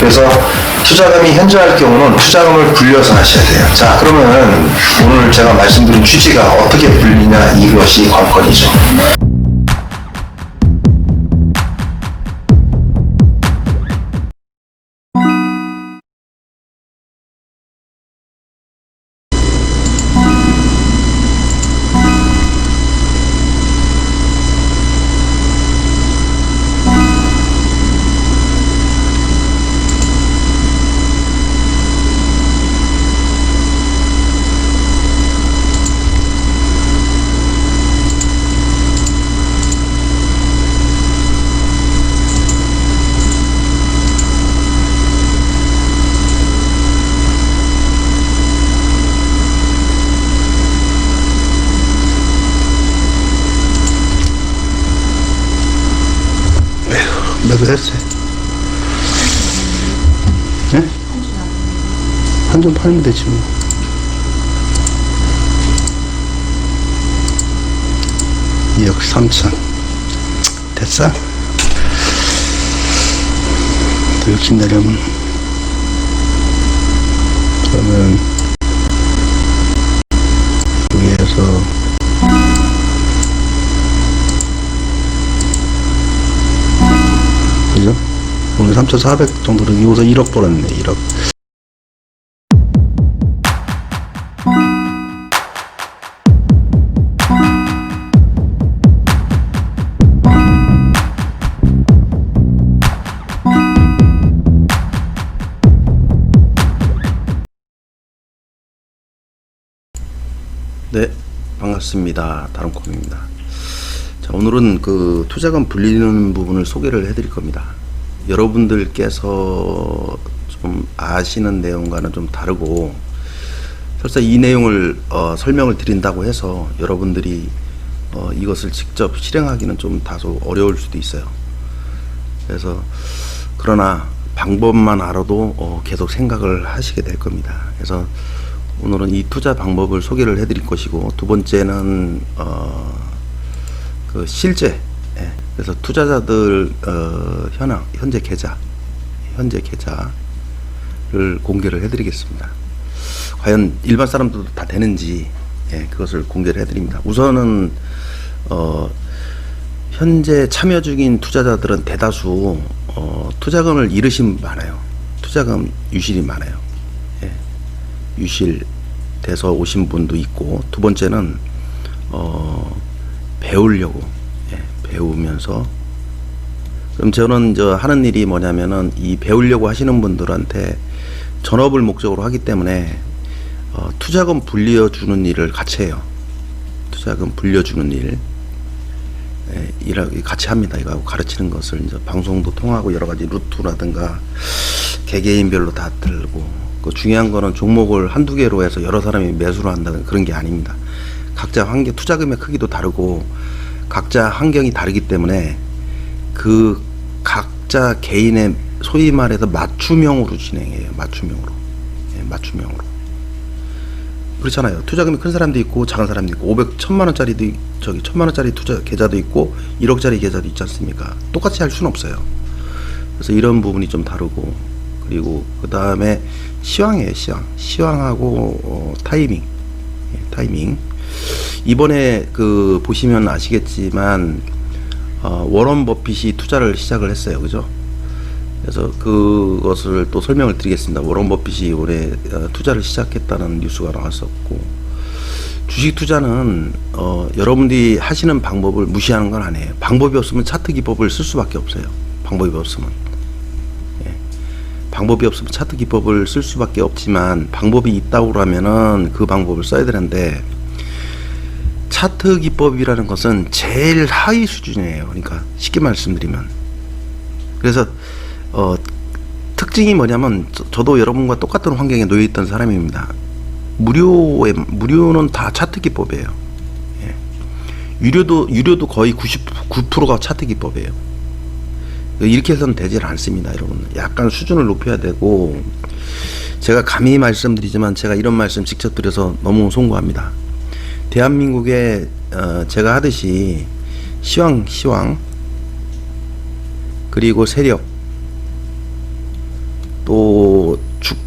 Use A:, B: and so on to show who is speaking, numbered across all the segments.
A: 그래서 투자금이 현저할 경우는 투자금을 불려서 하셔야 돼요. 자, 그러면 오늘 제가 말씀드린 취지가 어떻게 불리냐 이것이 관건이죠.
B: 몇을 했어요? 예? 한점 팔면 되지 뭐. 이억 3천. 됐어? 더 욕심 내려면. 그러면, 오늘 3,400 정도로 여기서 1억 벌었네, 1억.
C: 네, 반갑습니다. 다름콤입니다. 자, 오늘은 그 투자금 불리는 부분을 소개를 해드릴 겁니다. 여러분들께서 좀 아시는 내용과는 좀 다르고, 설사 이 내용을 어, 설명을 드린다고 해서 여러분들이 어, 이것을 직접 실행하기는 좀 다소 어려울 수도 있어요. 그래서 그러나 방법만 알아도 어, 계속 생각을 하시게 될 겁니다. 그래서 오늘은 이 투자 방법을 소개를 해드릴 것이고 두 번째는 어, 그 실제 예, 그래서 투자자들 어, 현황 현재 계좌 현재 계좌를 공개를 해드리겠습니다. 과연 일반 사람들도 다 되는지 예, 그것을 공개를 해드립니다. 우선은 어, 현재 참여 중인 투자자들은 대다수 어, 투자금을 잃으신 분 많아요. 투자금 유실이 많아요. 예. 유실 돼서 오신 분도 있고 두 번째는 어, 배우려고 예, 배우면서 그럼 저는 저 하는 일이 뭐냐면은 이 배우려고 하시는 분들한테 전업을 목적으로 하기 때문에 어, 투자금 불려주는 일을 같이 해요. 투자금 불려주는 일. 예, 일하고 같이 합니다. 이거 가르치는 것을 이제 방송도 통하고 여러 가지 루트라든가 개개인별로 다 들고 그 중요한 거는 종목을 한두 개로 해서 여러 사람이 매수를 한다는 그런 게 아닙니다. 각자 환경 투자금의 크기도 다르고 각자 환경이 다르기 때문에 그 각자 개인의 소위 말해서 맞춤형으로 진행해요. 맞춤형으로. 예, 맞춤형으로. 그렇잖아요. 투자금이 큰 사람도 있고 작은 사람도 있고 500, 1000만 원짜리도 있- 저기 1000만 원짜리 투자 계좌도 있고 1억짜리 계좌도 있지 않습니까? 똑같이 할 수는 없어요. 그래서 이런 부분이 좀 다르고 그리고 그 다음에 시황이에요. 시황. 시황하고 어, 타이밍. 예, 타이밍. 이번에 그 보시면 아시겠지만 어, 워런 버핏이 투자를 시작을 했어요. 그죠? 그래서 그것을 또 설명을 드리겠습니다. 워런 버핏이 올해 어, 투자를 시작했다는 뉴스가 나왔었고 주식 투자는 어, 여러분들이 하시는 방법을 무시하는 건 아니에요. 방법이 없으면 차트 기법을 쓸 수밖에 없어요. 방법이 없으면 예. 방법이 없으면 차트 기법을 쓸 수밖에 없지만 방법이 있다고 그러면은 그 방법을 써야 되는데 차트 기법이라는 것은 제일 하위 수준이에요. 그러니까 쉽게 말씀드리면 그래서 어, 특징이 뭐냐면 저, 도 여러분과 똑같은 환경에 놓여 있던 사람입니다. 무료에 무료는 다 차트 기법이에요. 예. 유료도 유료도 거의 99%가 차트 기법이에요. 이렇게 해서는 되질 않습니다, 여러분. 약간 수준을 높여야 되고 제가 감히 말씀드리지만 제가 이런 말씀 직접 드려서 너무 송구합니다. 대한민국에 어, 제가 하듯이 시황 시황 그리고 세력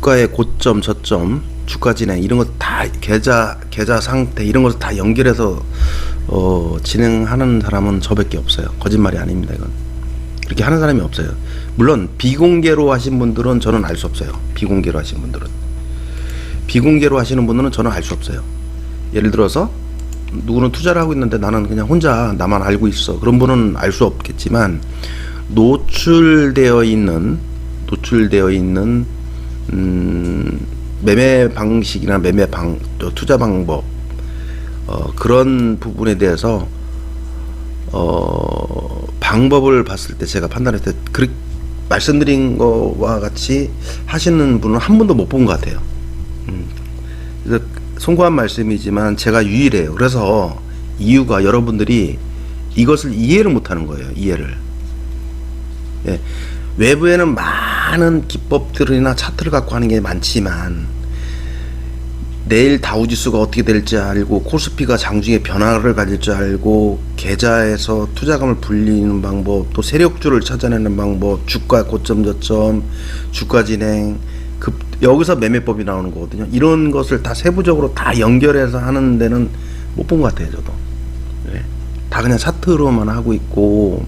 C: 주가의 고점, 저점, 주가 진행 이런 거다 계좌 계좌 상태 이런 것을 다 연결해서 어, 진행하는 사람은 저밖에 없어요. 거짓말이 아닙니다. 이건 그렇게 하는 사람이 없어요. 물론 비공개로 하신 분들은 저는 알 수 없어요. 비공개로 하신 분들은 비공개로 하시는 분들은 저는 알 수 없어요. 예를 들어서 누구는 투자를 하고 있는데 나는 그냥 혼자 나만 알고 있어. 그런 분은 알 수 없겠지만 노출되어 있는 노출되어 있는 음, 매매 방식이나 매매 방또 투자 방법 어, 그런 부분에 대해서 어, 방법을 봤을 때 제가 판단했을 때 그, 말씀드린 거와 같이 하시는 분은 한 번도 못 본 것 같아요. 음. 그래서 송구한 말씀이지만 제가 유일해요. 그래서 이유가 여러분들이 이것을 이해를 못하는 거예요. 이해를. 예. 외부에는 많은 기법들이나 차트를 갖고 하는 게 많지만 내일 다우지수가 어떻게 될지 알고 코스피가 장중에 변화를 가질 줄 알고 계좌에서 투자금을 불리는 방법 또 세력주를 찾아내는 방법 주가 고점 저점 주가 진행 급 여기서 매매법이 나오는 거거든요 이런 것을 다 세부적으로 다 연결해서 하는 데는 못 본 것 같아요 저도 예. 다 그냥 차트로만 하고 있고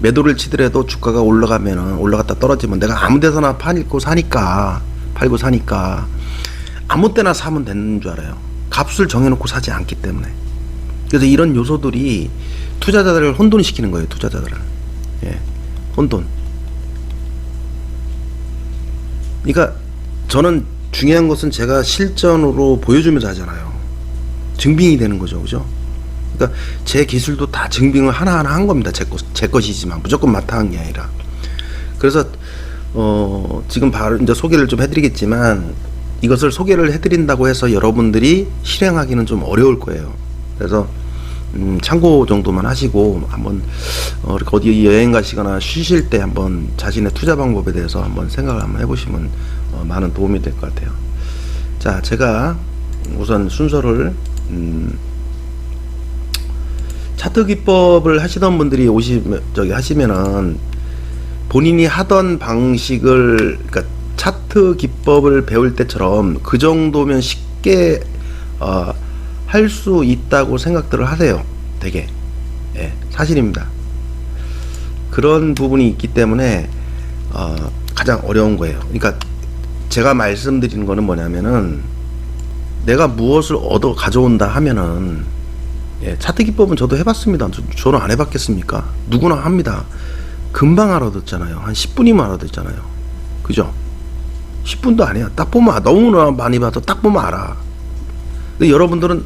C: 매도를 치더라도 주가가 올라가면은 올라갔다 떨어지면 내가 아무 데서나 팔고 사니까 팔고 사니까 아무 때나 사면 되는 줄 알아요. 값을 정해놓고 사지 않기 때문에. 그래서 이런 요소들이 투자자들을 혼돈시키는 거예요. 투자자들을. 예, 혼돈. 그러니까 저는 중요한 것은 제가 실전으로 보여주면서 하잖아요. 증빙이 되는 거죠, 그죠? 그러니까 제 기술도 다 증빙을 하나하나 한 겁니다. 제, 것, 제 것이지만 무조건 맡아한 게 아니라. 그래서 어, 지금 바로 이제 소개를 좀 해드리겠지만 이것을 소개를 해드린다고 해서 여러분들이 실행하기는 좀 어려울 거예요. 그래서 음, 참고 정도만 하시고 한번 어, 어디 여행 가시거나 쉬실 때 한번 자신의 투자 방법에 대해서 한번 생각을 한번 해보시면 어, 많은 도움이 될 것 같아요. 자, 제가 우선 순서를 음, 차트 기법을 하시던 분들이 오시 저기 하시면은 본인이 하던 방식을 그러니까 차트 기법을 배울 때처럼 그 정도면 쉽게 어, 할 수 있다고 생각들을 하세요. 되게 예, 사실입니다. 그런 부분이 있기 때문에 어, 가장 어려운 거예요. 그러니까 제가 말씀드리는 거는 뭐냐면은 내가 무엇을 얻어 가져온다 하면은 예, 차트 기법은 저도 해봤습니다. 저, 저는 안 해봤겠습니까? 누구나 합니다. 금방 알아듣잖아요. 한 10분이면 알아듣잖아요. 그죠? 10분도 아니야. 딱 보면 아- 너무나 많이 봐서 딱 보면 알아. 근데 여러분들은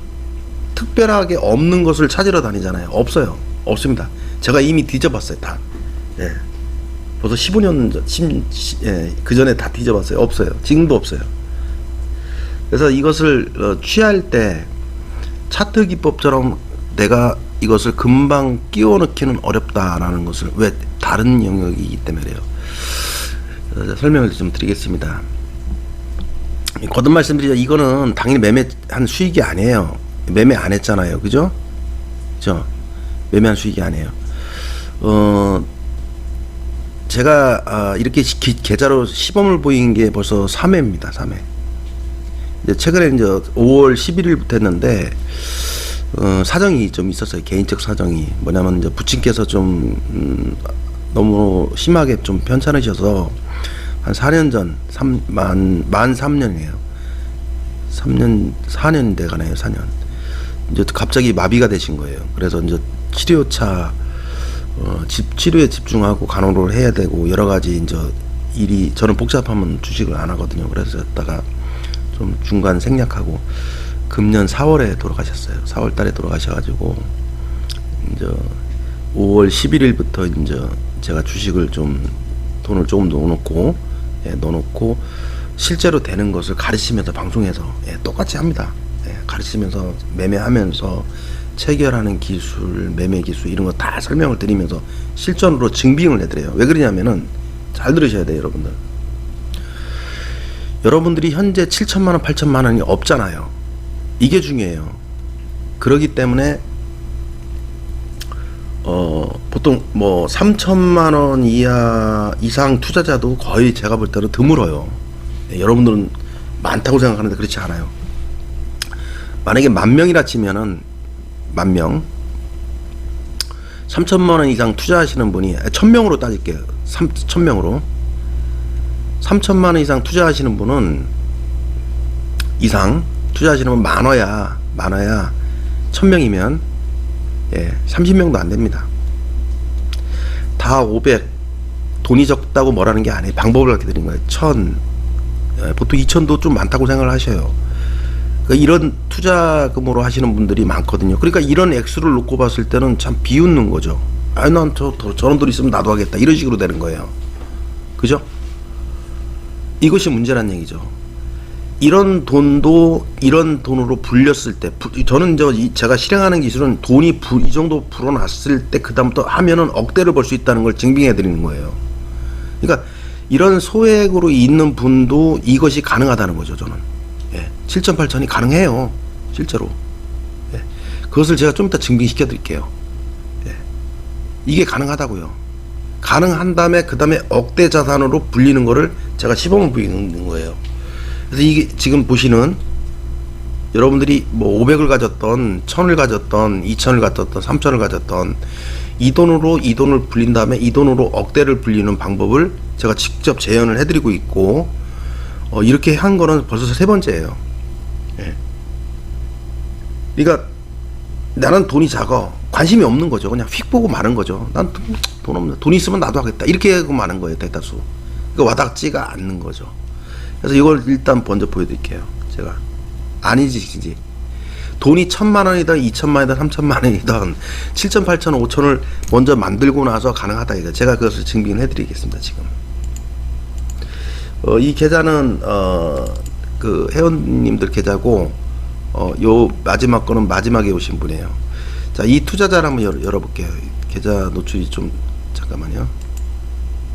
C: 특별하게 없는 것을 찾으러 다니잖아요. 없어요. 없습니다. 제가 이미 뒤져봤어요. 다. 예. 벌써 15년 전, 10, 예, 그 전에 다 뒤져봤어요. 없어요. 지금도 없어요. 그래서 이것을 어, 취할 때 차트 기법처럼 내가 이것을 금방 끼워 넣기는 어렵다라는 것을 왜 다른 영역이기 때문에요. 어, 설명을 좀 드리겠습니다. 거듭 말씀드리자 이거는 당연히 매매한 수익이 아니에요. 매매 안 했잖아요. 그죠? 그죠? 매매한 수익이 아니에요. 어, 제가 아, 이렇게 기- 계좌로 시범을 보인 게 벌써 3회입니다. 3회. 이제 최근에 이제 5월 11일부터 했는데 어, 사정이 좀 있었어요. 개인적 사정이 뭐냐면 이제 부친께서 좀 음, 너무 심하게 좀 편찮으셔서 한 4년 전, 3, 만, 만 3년이에요. 3년, 4년 돼가네요, 4년. 이제 갑자기 마비가 되신 거예요. 그래서 이제 치료차, 어, 집, 치료에 집중하고 간호를 해야 되고 여러 가지 이제 일이, 저는 복잡하면 주식을 안 하거든요. 그래서 했다가 좀 중간 생략하고 금년 4월에 돌아가셨어요. 4월 달에 돌아가셔가지고 이제 5월 11일부터 이제 제가 주식을 좀 돈을 조금 넣어놓고 예, 넣어놓고 실제로 되는 것을 가르치면서 방송에서 예, 똑같이 합니다. 예, 가르치면서 매매하면서 체결하는 기술, 매매 기술 이런 거 다 설명을 드리면서 실전으로 증빙을 해드려요. 왜 그러냐면은 잘 들으셔야 돼요, 여러분들. 여러분들이 현재 7천만 원, 8천만 원이 없잖아요. 이게 중요해요. 그러기 때문에 어 보통 뭐 3천만 원 이하 이상 투자자도 거의 제가 볼 때는 드물어요. 네, 여러분들은 많다고 생각하는데 그렇지 않아요. 만약에 만 명이라 치면은 만 명, 3천만 원 이상 투자하시는 분이 아, 천 명으로 따질게요. 3, 천 명으로 3천만 원 이상 투자하시는 분은 이상 투자하시는 분 많아야 많아야 천 명이면 예, 30명도 안 됩니다. 다 500 돈이 적다고 뭐라는 게 아니에요. 방법을 알려 드린 거예요. 1000 예, 보통 2000도 좀 많다고 생각을 하셔요. 그러니까 이런 투자금으로 하시는 분들이 많거든요. 그러니까 이런 액수를 놓고 봤을 때는 참 비웃는 거죠. 아, 난저 저런 돈 있으면 나도 하겠다. 이런 식으로 되는 거예요. 그죠? 이것이 문제란 얘기죠. 이런 돈도 이런 돈으로 불렸을 때 부- 저는 저 이- 제가 실행하는 기술은 돈이 부- 이 정도 불어났을 때 그다음부터 하면은 억대를 벌 수 있다는 걸 증빙해 드리는 거예요. 그러니까 이런 소액으로 있는 분도 이것이 가능하다는 거죠, 저는. 예. 7천 8천이 가능해요. 실제로. 예. 그것을 제가 좀 이따 증빙시켜 드릴게요. 예. 이게 가능하다고요. 가능한 다음에 그 다음에 억대 자산으로 불리는 거를 제가 시범을 보이는 거예요. 그래서 이게 지금 보시는 여러분들이 뭐 500을 가졌던 1000을 가졌던 2000을 가졌던 3000을 가졌던 이 돈으로 이 돈을 불린 다음에 이 돈으로 억대를 불리는 방법을 제가 직접 재현을 해드리고 있고 어, 이렇게 한 거는 벌써 세 번째예요. 예. 그러니까 나는 돈이 작아 관심이 없는 거죠. 그냥 휙 보고 마는 거죠. 난 돈 없는 돈 있으면 나도 하겠다 이렇게 하고 마는 거예요 대다수. 그러니까 와닿지가 않는 거죠. 그래서 이걸 일단 먼저 보여드릴게요. 제가 아니지 진지 돈이 천만 원이든 이천만 원이든 삼천만 원이든 칠천 팔천 오천을 먼저 만들고 나서 가능하다 이거 제가 그것을 증빙을 해드리겠습니다 지금. 어, 이 계좌는 어, 그 회원님들 계좌고 어, 요 마지막 거는 마지막에 오신 분이에요. 자, 이 투자자를 한번 열, 열어볼게요. 계좌 노출이 좀 잠깐만요.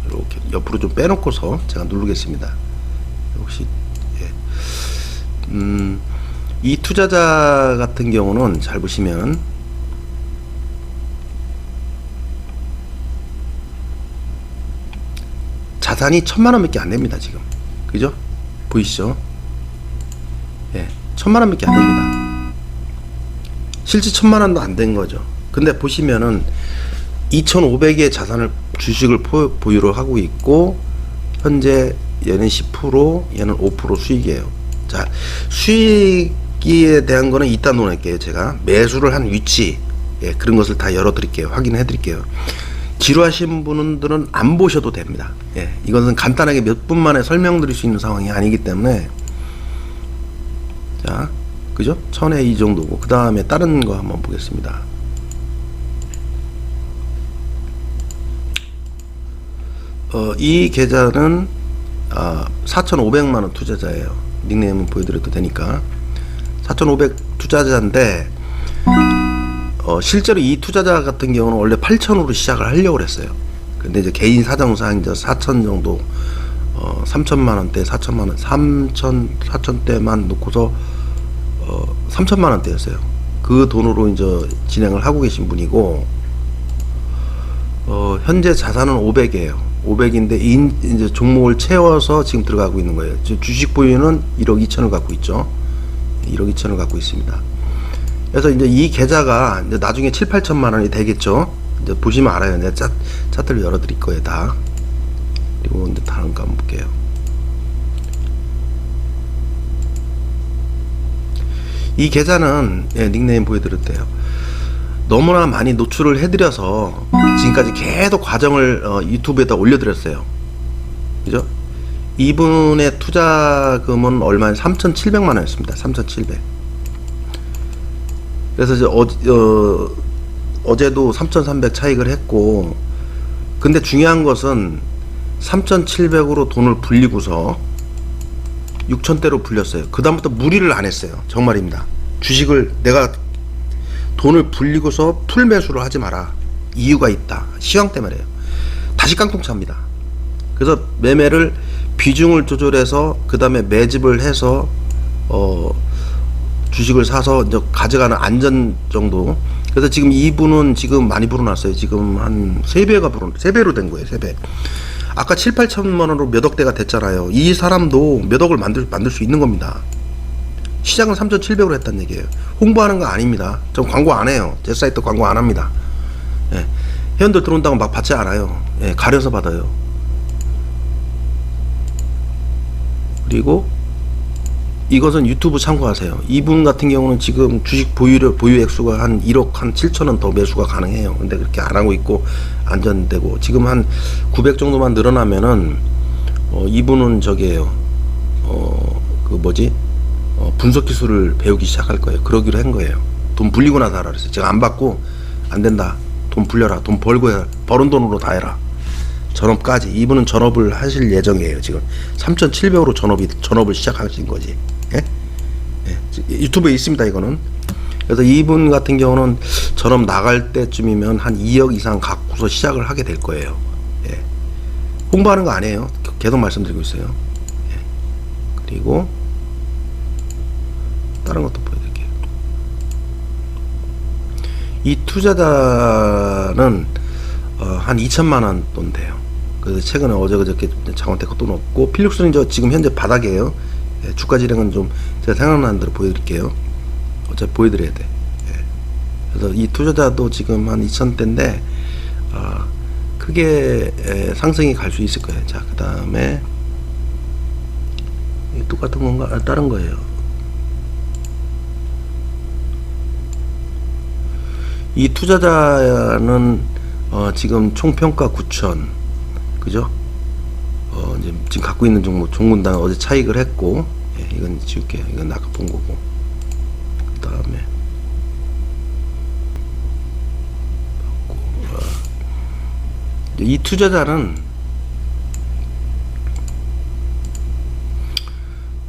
C: 이렇게 옆으로 좀 빼놓고서 제가 누르겠습니다. 혹시 예. 음, 이 투자자 같은 경우는 잘 보시면 자산이 천만 원밖에 안 됩니다 지금 그죠 보이시죠 예 천만 원밖에 안 됩니다. 실제 천만 원도 안 된 거죠. 근데 보시면은 2,500의 자산을 주식을 포, 보유를 하고 있고 현재 얘는 10% 얘는 5% 수익이에요. 자 수익에 대한 거는 이따 논할게요 제가. 매수를 한 위치. 예, 그런 것을 다 열어드릴게요. 확인해 드릴게요. 지루하신 분들은 안 보셔도 됩니다. 예, 이것은 간단하게 몇 분 만에 설명드릴 수 있는 상황이 아니기 때문에 자, 그죠? 천에 이 정도고 그 다음에 다른 거 한번 보겠습니다. 어, 이 계좌는 아, 4,500만 원 투자자예요. 닉네임은 보여드려도 되니까 4,500 투자자인데 어, 실제로 이 투자자 같은 경우는 원래 8천으로 시작을 하려고 그랬어요. 근데 이제 개인 사정상 이제 4천 정도, 어, 3천만 원대, 4천만 원, 3천, 4천 대만 놓고서, 어, 3천만 원대였어요. 그 돈으로 이제 진행을 하고 계신 분이고, 어, 현재 자산은 500이에요. 500인데, 인, 이제 종목을 채워서 지금 들어가고 있는 거예요. 주식 보유는 1억 2천을 갖고 있죠. 1억 2천을 갖고 있습니다. 그래서 이제 이 계좌가 이제 나중에 7, 8천만 원이 되겠죠. 이제 보시면 알아요. 내가 차, 차트를 열어드릴 거예요, 다. 그리고 이제 다른 거 한번 볼게요. 이 계좌는 예, 닉네임 보여드릴 때요. 너무나 많이 노출을 해드려서 지금까지 계속 과정을 어, 유튜브에다 올려드렸어요. 그죠? 이분의 투자금은 얼마에 3,700만 원이었습니다. 3,700. 그래서 이제 어, 어, 어제도 3,300 차익을 했고, 근데 중요한 것은 3,700으로 돈을 불리고서 6,000대로 불렸어요. 그다음부터 무리를 안 했어요. 정말입니다. 주식을 내가 돈을 불리고서 풀 매수를 하지 마라. 이유가 있다. 시황 때문에요. 다시 깡통차입니다. 그래서 매매를 비중을 조절해서 그 다음에 매집을 해서 어 주식을 사서 이제 가져가는 안전 정도. 그래서 지금 이분은 지금 많이 불어났어요. 지금 한세 배가 불어 세 배로 된 거예요. 세 배. 아까 7, 8천만 원으로 몇 억대가 됐잖아요. 이 사람도 몇 억을 만들 만들 수 있는 겁니다. 시작은 3,700으로 했다는 얘기예요. 홍보하는 거 아닙니다. 전 광고 안 해요. 제 사이트 광고 안 합니다. 예. 회원들 들어온다고 막 받지 않아요. 예, 가려서 받아요. 그리고 이것은 유튜브 참고하세요. 이분 같은 경우는 지금 주식 보유료 보유 액수가 한 1억 한 7천 원 더 매수가 가능해요. 근데 그렇게 안 하고 있고 안전되고 지금 한 900 정도만 늘어나면은 어, 이분은 저기에요. 어, 그 뭐지? 어, 분석 기술을 배우기 시작할 거예요. 그러기로 한 거예요. 돈 불리고 나서 하라 그랬어요. 제가 안 받고 안 된다. 돈 불려라. 돈 벌고 해. 버는 돈으로 다 해라. 전업까지 이분은 전업을 하실 예정이에요 지금 3,700으로 전업이 전업을 시작하신 거지 예? 예. 유튜브에 있습니다 이거는 그래서 이분 같은 경우는 전업 나갈 때쯤이면 한 2억 이상 갖고서 시작을 하게 될 거예요 예. 홍보하는 거 아니에요 계속 말씀드리고 있어요 예. 그리고 다른 것도 보여드릴게요 이 투자자는 어, 한 2천만 원 돈 돼요. 그래서 최근에 어제 그저께 장원테크 돈 없고 필룩스는 저 지금 현재 바닥이에요. 예, 주가 지령은 좀 제가 생각나는 대로 보여드릴게요. 어차피 보여드려야 돼. 예. 그래서 이 투자자도 지금 한 2천대인데 어, 크게 에, 상승이 갈 수 있을 거예요. 자, 그 다음에 똑같은 건가? 아, 다른 거예요. 이 투자자는 어, 지금 총평가 9천 그죠? 어, 이제 지금 갖고 있는 종목 종군당 어제 차익을 했고 예, 이건 지울게요. 이건 아까 본 거고 그 다음에 이 투자자는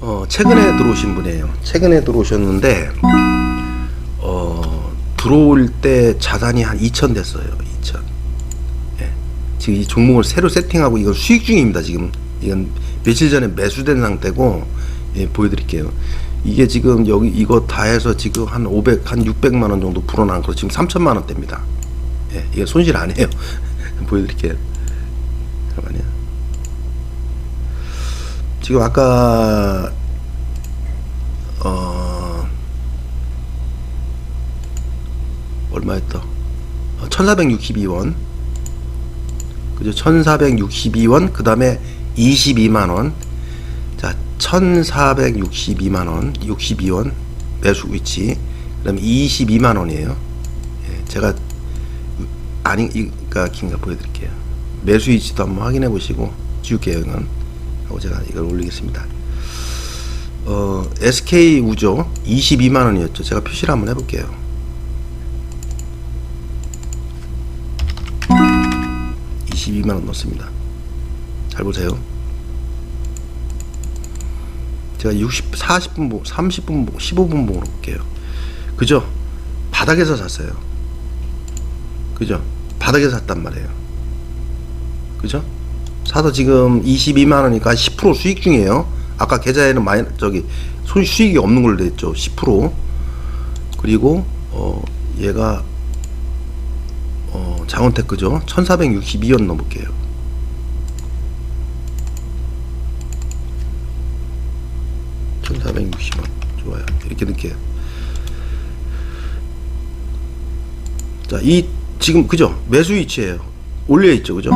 C: 어, 최근에 들어오신 분이에요. 최근에 들어오셨는데 어, 들어올 때 자산이 한 2천 됐어요. 2천. 예. 지금 이 종목을 새로 세팅하고 이건 수익 중입니다. 지금 이건 며칠 전에 매수된 상태고 예, 보여드릴게요. 이게 지금 여기 이거 다 해서 지금 한 500, 한 600만 원 정도 불어난 거 지금 3천만 원대입니다. 예, 이게 손실 아니에요. 보여드릴게요. 잠깐만요. 지금 아까 어 얼마였다? 어, 1462원. 그죠? 1462원. 그 다음에 22만 원. 자, 1462만 원. 62원. 매수 위치. 그 다음에 22만 원이에요. 예, 제가 아니, 이가 긴가 보여드릴게요. 매수 위치도 한번 확인해 보시고 지울게요, 이건. 하고 제가 이걸 올리겠습니다. 어, SK 우조 22만 원이었죠. 제가 표시를 한번 해볼게요. 22만 원 넣습니다. 잘 보세요. 제가 60, 40분 보, 30분 보, 15분 보러 볼게요. 그죠? 바닥에서 샀어요. 그죠? 바닥에서 샀단 말이에요. 그죠? 사서 지금 22만 원이니까 10% 수익 중이에요. 아까 계좌에는 많이 저기 손 수익이 없는 걸로 됐죠. 10% 그리고 어 얘가 어 장원테크죠. 1462원 넣어볼게요. (1460원) 좋아요. 이렇게 넣게요. 자이 지금 그죠? 매수 위치에요. 올려 있죠 그죠?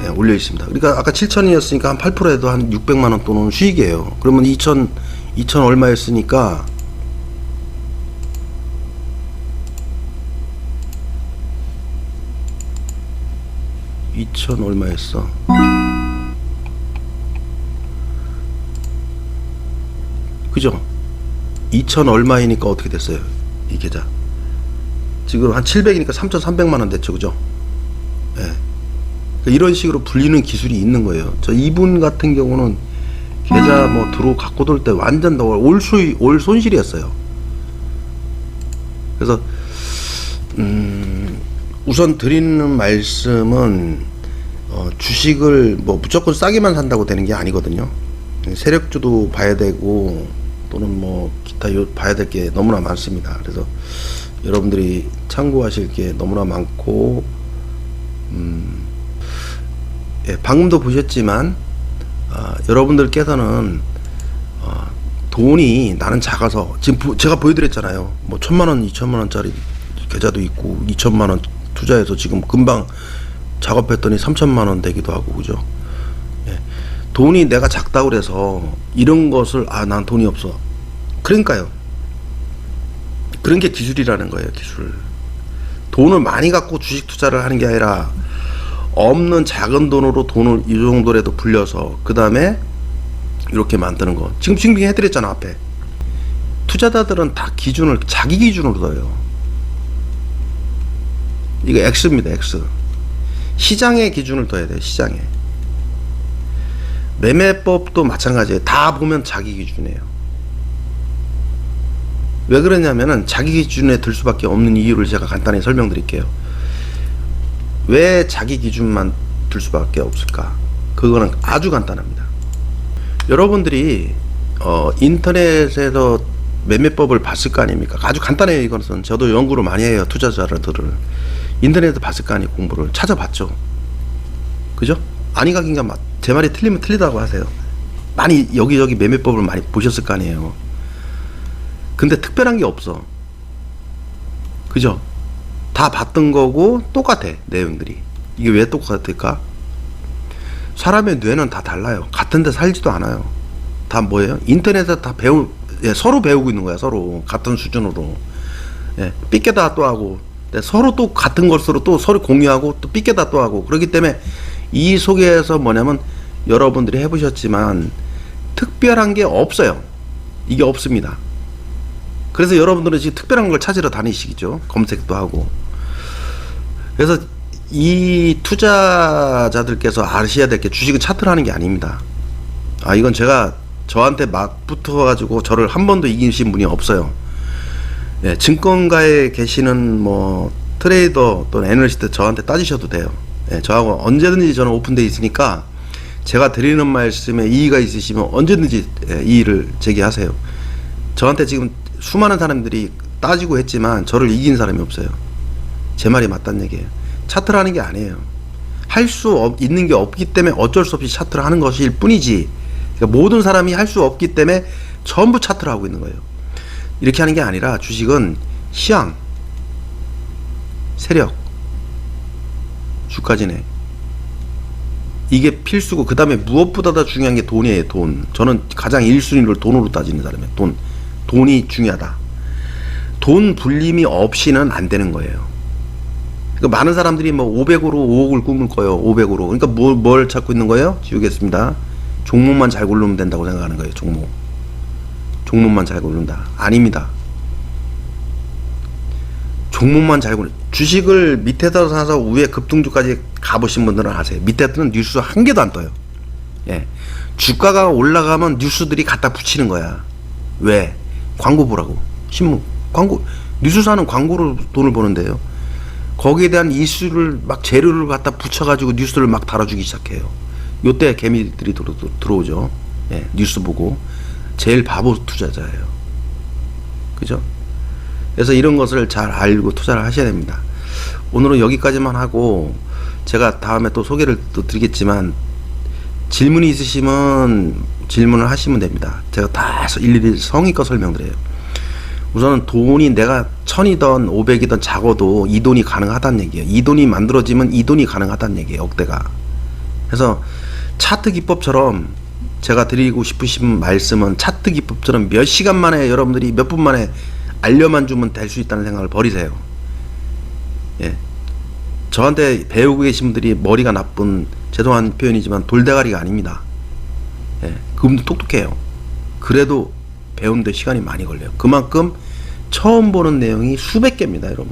C: 네, 올려 있습니다. 그러니까 아까 7천이었으니까 한8% 해도 한 600만 원 또는 수익이에요. 그러면 2천 2천 얼마였으니까 이천 얼마였어? 그죠? 2천 얼마이니까 어떻게 됐어요? 이 계좌. 지금 한 700이니까 3,300만 원 됐죠. 그죠? 예. 그러니까 이런 식으로 불리는 기술이 있는 거예요. 저 이분 같은 경우는 계좌 뭐 들어 갖고 돌 때 완전 올 수익, 올 손실이었어요. 그래서 음, 우선 드리는 말씀은 어, 주식을 뭐 무조건 싸게만 산다고 되는 게 아니거든요. 세력주도 봐야 되고 또는 뭐 기타 요 봐야 될 게 너무나 많습니다. 그래서 여러분들이 참고하실 게 너무나 많고 음, 예, 방금도 보셨지만 어, 여러분들께서는 어, 돈이 나는 작아서 지금 보- 제가 보여드렸잖아요. 뭐 천만 원, 이천만 원짜리 계좌도 있고 이천만 원 투자해서 지금 금방 작업했더니 삼천만 원 되기도 하고 그죠? 예. 돈이 내가 작다고 그래서 이런 것을 아 난 돈이 없어. 그러니까요. 그런 게 기술이라는 거예요, 기술. 돈을 많이 갖고 주식 투자를 하는 게 아니라 없는 작은 돈으로 돈을 이 정도라도 불려서 그 다음에 이렇게 만드는 거. 지금 증빙 해 드렸잖아 앞에. 투자자들은 다 기준을 자기 기준으로 둬요. 이거 X입니다, X. 시장의 기준을 둬야 돼요, 시장에. 매매법도 마찬가지예요. 다 보면 자기 기준이에요. 왜 그러냐면은 자기 기준에 들 수밖에 없는 이유를 제가 간단히 설명드릴게요. 왜 자기 기준만 들 수밖에 없을까? 그거는 아주 간단합니다. 여러분들이 어, 인터넷에서 매매법을 봤을 거 아닙니까? 아주 간단해요, 이것은. 저도 연구를 많이 해요, 투자자들을. 인터넷에서 봤을 거 아니에요, 공부를. 찾아봤죠. 그죠? 아니가 긴가 맞. 제 말이 틀리면 틀리다고 하세요. 많이 여기저기 매매법을 많이 보셨을 거 아니에요. 근데 특별한 게 없어. 그죠? 다 봤던 거고 똑같아 내용들이. 이게 왜 똑같을까? 사람의 뇌는 다 달라요. 같은데 살지도 않아요. 다 뭐예요? 인터넷에 다 배우 예, 서로 배우고 있는 거야 서로 같은 수준으로. 예, 삐깨다 또 하고 네, 서로 또 같은 것으로 또 서로 공유하고 또 삐깨다 또 하고 그렇기 때문에 이 속에서 뭐냐면 여러분들이 해보셨지만 특별한 게 없어요. 이게 없습니다. 그래서 여러분들은 지금 특별한 걸 찾으러 다니시죠. 검색도 하고. 그래서 이 투자자들께서 아셔야 될 게 주식은 차트라는 게 아닙니다. 아, 이건 제가 저한테 막 붙어가지고 저를 한 번도 이기신 분이 없어요. 예, 증권가에 계시는 뭐 트레이더 또는 애널리스트 저한테 따지셔도 돼요. 예, 저하고 언제든지 저는 오픈돼 있으니까 제가 드리는 말씀에 이의가 있으시면 언제든지 예, 이의를 제기하세요. 저한테 지금 수많은 사람들이 따지고 했지만 저를 이긴 사람이 없어요. 제 말이 맞다는 얘기예요. 차트라는 게 아니에요. 할 수 있는 게 없기 때문에 어쩔 수 없이 차트를 하는 것일 뿐이지. 그러니까 모든 사람이 할 수 없기 때문에 전부 차트를 하고 있는 거예요. 이렇게 하는 게 아니라 주식은 시향, 세력, 주가 진행. 이게 필수고 그 다음에 무엇보다 더 중요한 게 돈이에요. 돈. 저는 가장 1순위를 돈으로 따지는 사람이에요. 돈. 돈이 중요하다. 돈 불림이 없이는 안 되는 거예요. 그러니까 많은 사람들이 뭐 500으로 5억을 꿈을 거예요. 500으로. 그러니까 뭘, 뭘 찾고 있는 거예요? 지우겠습니다. 종목만 잘 고르면 된다고 생각하는 거예요. 종목. 종목만 잘 고른다. 아닙니다. 종목만 잘 고르. 주식을 밑에다 사서 위에 급등주까지 가보신 분들은 아세요. 밑에는 뉴스 한 개도 안 떠요. 예. 주가가 올라가면 뉴스들이 갖다 붙이는 거야. 왜? 광고 보라고. 신문. 광고. 뉴스 사는 광고로 돈을 버는데요. 거기에 대한 이슈를 막 재료를 갖다 붙여가지고 뉴스를 막 달아주기 시작해요. 요때 개미들이 들어, 들어오죠. 예, 뉴스 보고. 제일 바보 투자자예요. 그죠? 그래서 이런 것을 잘 알고 투자를 하셔야 됩니다. 오늘은 여기까지만 하고 제가 다음에 또 소개를 또 드리겠지만 질문이 있으시면 질문을 하시면 됩니다. 제가 다 일일이 성의껏 설명드려요. 우선은 돈이 내가 천이던 오백이던 작아도 이 돈이 가능하다는 얘기예요. 이 돈이 만들어지면 이 돈이 가능하다는 얘기예요. 억대가. 그래서 차트 기법처럼 제가 드리고 싶으신 말씀은 차트 기법처럼 몇 시간 만에 여러분들이 몇 분 만에 알려만 주면 될 수 있다는 생각을 버리세요. 예. 저한테 배우고 계신 분들이 머리가 나쁜 죄송한 표현이지만 돌대가리가 아닙니다. 예. 그분도 똑똑해요. 그래도 배우는데 시간이 많이 걸려요. 그만큼 처음 보는 내용이 수백 개입니다, 여러분.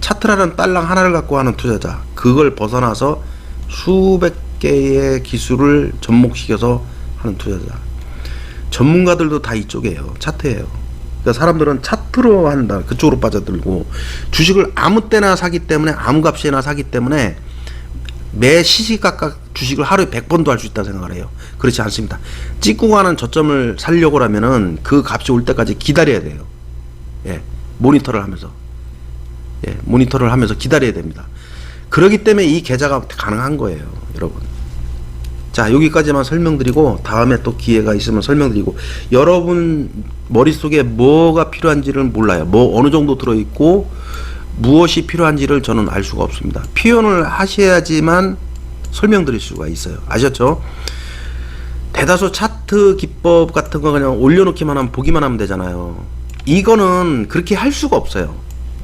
C: 차트라는 딸랑 하나를 갖고 하는 투자자, 그걸 벗어나서 수백 개의 기술을 접목시켜서 하는 투자자. 전문가들도 다 이쪽이에요. 차트예요. 그러니까 사람들은 차트로 한다. 그쪽으로 빠져들고 주식을 아무 때나 사기 때문에 아무 값이나 사기 때문에 매 시시각각 주식을 하루에 100번도 할 수 있다 생각을 해요. 그렇지 않습니다. 찍고 가는 저점을 살려고 하면은 그 값이 올 때까지 기다려야 돼요. 예. 모니터를 하면서. 예. 모니터를 하면서 기다려야 됩니다. 그러기 때문에 이 계좌가 가능한 거예요, 여러분. 자, 여기까지만 설명드리고 다음에 또 기회가 있으면 설명드리고 여러분 머릿속에 뭐가 필요한지를 몰라요. 뭐 어느 정도 들어 있고 무엇이 필요한지를 저는 알 수가 없습니다. 표현을 하셔야지만 설명드릴 수가 있어요. 아셨죠? 대다수 차트 기법 같은 거 그냥 올려놓기만 하면 보기만 하면 되잖아요. 이거는 그렇게 할 수가 없어요.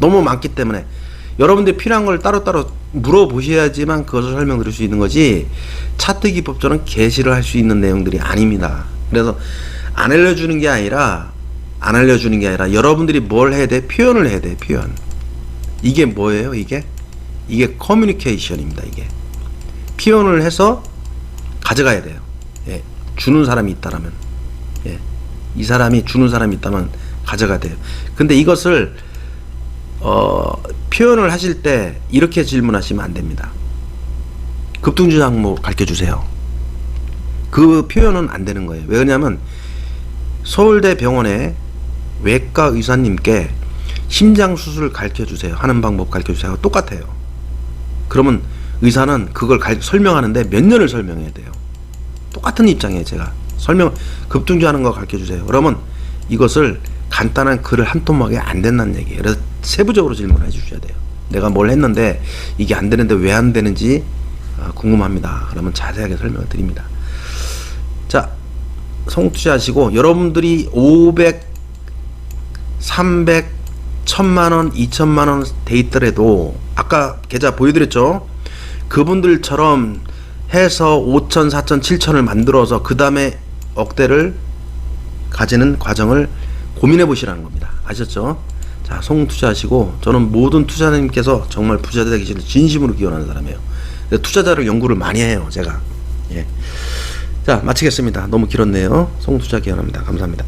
C: 너무 많기 때문에 여러분들 필요한 걸 따로따로 물어보셔야지만 그것을 설명드릴 수 있는 거지 차트 기법처럼 게시를 할 수 있는 내용들이 아닙니다. 그래서 안 알려주는 게 아니라 안 알려주는 게 아니라 여러분들이 뭘 해야 돼? 표현을 해야 돼. 표현. 이게 뭐예요? 이게 이게 커뮤니케이션입니다. 이게 표현을 해서 가져가야 돼요. 예. 주는 사람이 있다라면 예. 이 사람이 주는 사람이 있다면 가져가야 돼요. 근데 이것을 어, 표현을 하실 때 이렇게 질문하시면 안 됩니다. 급등주 항목 가르쳐 주세요. 그 표현은 안 되는 거예요. 왜 그러냐면 서울대 병원에 외과 의사님께 심장 수술 가르쳐 주세요. 하는 방법 가르쳐 주세요. 똑같아요. 그러면 의사는 그걸 갈- 설명하는데 몇 년을 설명해야 돼요. 똑같은 입장이에요, 제가. 설명, 급등주 하는 거 가르쳐 주세요. 그러면 이것을 간단한 글을 한 토막에 안 된다는 얘기예요. 세부적으로 질문해 주셔야 돼요. 내가 뭘 했는데 이게 안 되는데 왜 안 되는지 아, 궁금합니다. 그러면 자세하게 설명을 드립니다. 자, 성투자하시고 여러분들이 500, 300, 1000만 원, 2000만 원 돼 있더라도 아까 계좌 보여드렸죠? 그분들처럼 해서 5천, 4천, 7천을 만들어서 그 다음에 억대를 가지는 과정을 고민해 보시라는 겁니다. 아셨죠? 자, 송 투자하시고 저는 모든 투자자님께서 정말 부자 되기를 진심으로 기원하는 사람이에요. 투자자를 연구를 많이 해요, 제가. 예. 자, 마치겠습니다. 너무 길었네요. 송 투자 기원합니다. 감사합니다.